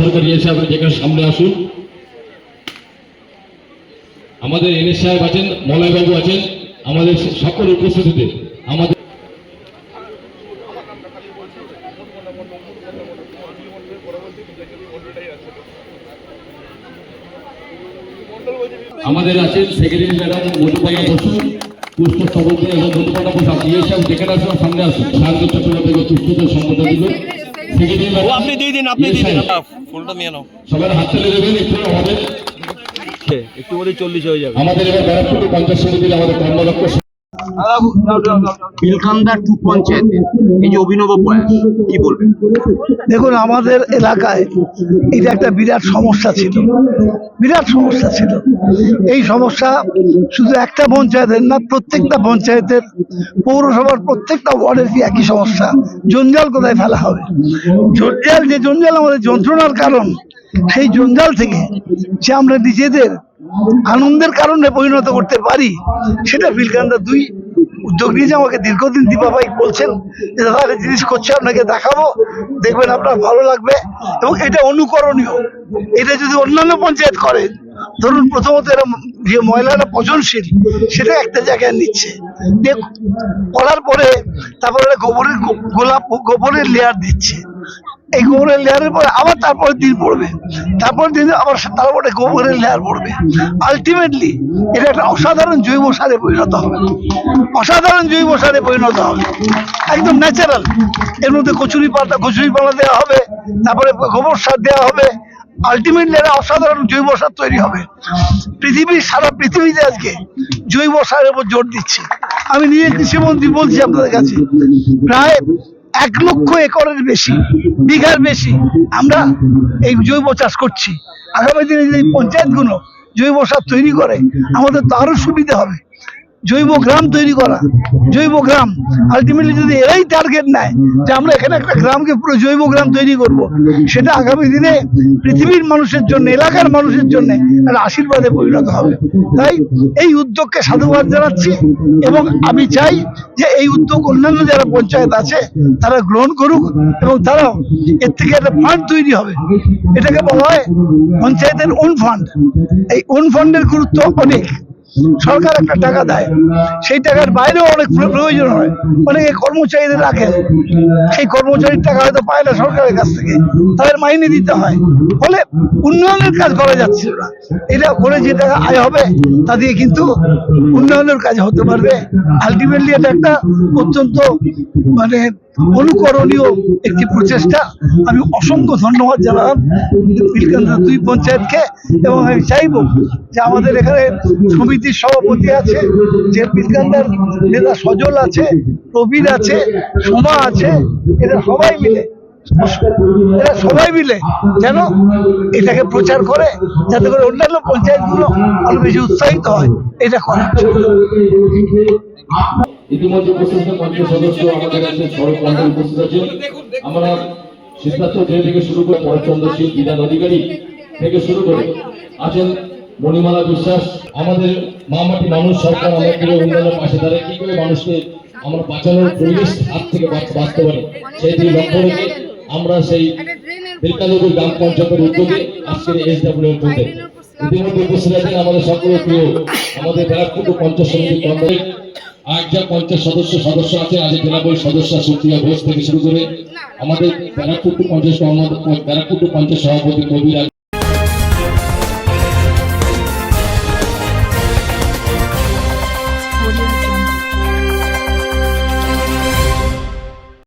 সরকার ইয়ে সাহেব যেখানে সামনে আসুন। আমাদের এনএস সাহেব আছেন মলয়বাবু আছেন, আমাদের সকল উপস্থিতিতে আমাদের আমাদের আছেন সেক্রেটারি ম্যাডাম মধুপাড়া বসু, পুষ্প সভাপতি এবং মধুপাড়া বসু, আপনি এই সব যেখানে আসুন, সামনে আসুন। সাহায্য চট্টোপাধ্যায় পুষ্পদের সম্বোধন ও আপনি দিয়ে দিন আপনি দিয়ে দিন। ফুলটা নিয়ে নাও। সবার হাত তালি দেবেন একটু আমাদের একটু বলে চল্লিশ হয়ে যাবে। আমাদের এবার ব্যারাকপুর পঞ্চায়েত সমিতির আমাদের কর্মদক্ষ দেখুন, আমাদের এলাকায় এটা একটা বিরাট সমস্যা ছিল। বিরাট সমস্যা ছিল। এই সমস্যা শুধু একটা পঞ্চায়েতের না, প্রত্যেকটা পঞ্চায়েতের, পৌরসভার প্রত্যেকটা ওয়ার্ডের কি একই সমস্যা? জঞ্জাল কোথায় ফেলা হবে? জঞ্জাল, যে জঞ্জাল আমাদের যন্ত্রণার কারণ, সেই জঞ্জাল থেকে যে আমরা নিজেদের আনন্দের কারণে পরিণত করতে পারি, সেটা বিলকান্দা দুই উদ্যোগ নিয়েছে আমাকে দীর্ঘদিন দীপা ভাই বলছেন যে, দাদা জিনিস করছে, আপনাকে দেখাবো, দেখবেন আপনার ভালো লাগবে। এবং এটা অনুকরণীয়। এটা যদি অন্যান্য পঞ্চায়েত করে, ধরুন প্রথমত এরা যে ময়লাটা পচনশীল, সেটা একটা জায়গায় নিচ্ছে। করার পরে তারপরে গোবরের গোলাপ, গোবরের লেয়ার দিচ্ছে। এই গোবরের লেয়ারের পরে আবার তারপরে দিন পড়বে। তারপর দিন আবার তারপরে গোবরের লেয়ার পড়বে। আলটিমেটলি এটা একটা অসাধারণ জৈব সারে পরিণত হবে। অসাধারণ জৈব সারে পরিণত হবে। একদম ন্যাচারাল এর মধ্যে কচুরি পাতা কচুরি পাতা দেওয়া হবে, তারপরে গোবর সার দেওয়া হবে। আলটিমেটলি একটা অসাধারণ জৈব সার তৈরি হবে। পৃথিবীর সারা পৃথিবীতে আজকে জৈব সারের উপর জোর দিচ্ছে। আমি নিজে কৃষিমন্ত্রী বলছি আপনাদের কাছে। প্রায় এক লক্ষ একরের বেশি, বিঘার বেশি আমরা এই জৈব চাষ করছি। আগামী দিনে যদি পঞ্চায়েতগুলো জৈব সার তৈরি করে, আমাদের তো আরও সুবিধা হবে। জৈব গ্রাম তৈরি করা। জৈব গ্রাম। আলটিমেটলি যদি এরাই টার্গেট নেয় যে আমরা এখানে একটা গ্রামকে পুরো জৈব গ্রাম তৈরি করব, সেটা আগামী দিনে পৃথিবীর মানুষের জন্য, এলাকার মানুষের জন্য একটা আশীর্বাদে পরিণত হবে। তাই এই উদ্যোগকে সাধুবাদ জানাচ্ছি এবং আমি চাই যে এই উদ্যোগ অন্যান্য যারা পঞ্চায়েত আছে, তারা গ্রহণ করুক এবং তারাও এর থেকে একটা ফান্ড তৈরি হবে। এটাকে বলা হয় পঞ্চায়েতের ওন ফান্ড এই ওন ফান্ডের গুরুত্ব অনেক। সরকার একটা টাকা দেয়। সেই টাকার বাইরেও অনেক প্রয়োজন হয়। অনেকে কর্মচারীদের রাখেন সেই কর্মচারীর টাকা হয়তো পায় না সরকারের কাছ থেকে। তাদের মাইনে দিতে হয়। ফলে উন্নয়নের কাজ করা যাচ্ছে না। এটা করে যে টাকা আয় হবে, তা দিয়ে কিন্তু উন্নয়নের কাজ হতে পারবে। আলটিমেটলি এটা একটা অত্যন্ত মানে অনুকরণীয় একটি প্রচেষ্টা। আমি অসংখ্য ধন্যবাদ জানালাম বিলকান্দ্র দুই পঞ্চায়েতকে এবং আমি চাইব যে আমাদের এখানে সমিতির সভাপতি আছে, যে বিলকান্দার নেতা সজল আছে প্রবীর আছে, সোমা আছে, এরা সবাই মিলে এরা সবাই মিলে যেন এটাকে প্রচার করে, যাতে করে অন্যান্য পঞ্চায়েতগুলো আরও বেশি উৎসাহিত হয়। এটা করার জন্য। ইতিমধ্যে উপস্থিত পঞ্চায়েত সদস্য আমাদের কাছে সড়ক মন্ডল উপস্থিত আছেন আমরা সিদ্ধার্থ দে থেকে শুরু করে পরচন্দ্র সিং, বিধান অধিকারী থেকে শুরু করে আছেন মণিমালা বিশ্বাস, আমাদের মামাটি মানুষ সরকার আমাদের উন্নয়নের পাশে দাঁড়ায়। কি করে মানুষকে আমরা বাঁচানোর পরিবেশ হাত থেকে বাঁচতে পারি? সেই দিকে লক্ষ্য রেখে আমরা সেই বিলকানগর গ্রাম পঞ্চায়েতের উদ্যোগে আজকের এস ডাব্লিউ ইতিমধ্যে উপস্থিত আছেন আমাদের সকলের প্রিয়, আমাদের ব্যারাকপুর পঞ্চায়েত সমিতির আজ যা পঞ্চায়েত সদস্য সদস্য আছে আজ জেলা বই সদস্য সুপ্রিয়া ঘোষ থেকে শুরু করে আমাদের ব্যারাকপুর পঞ্চায়েত ব্যারাকপুর পঞ্চায়েত সভাপতি কবির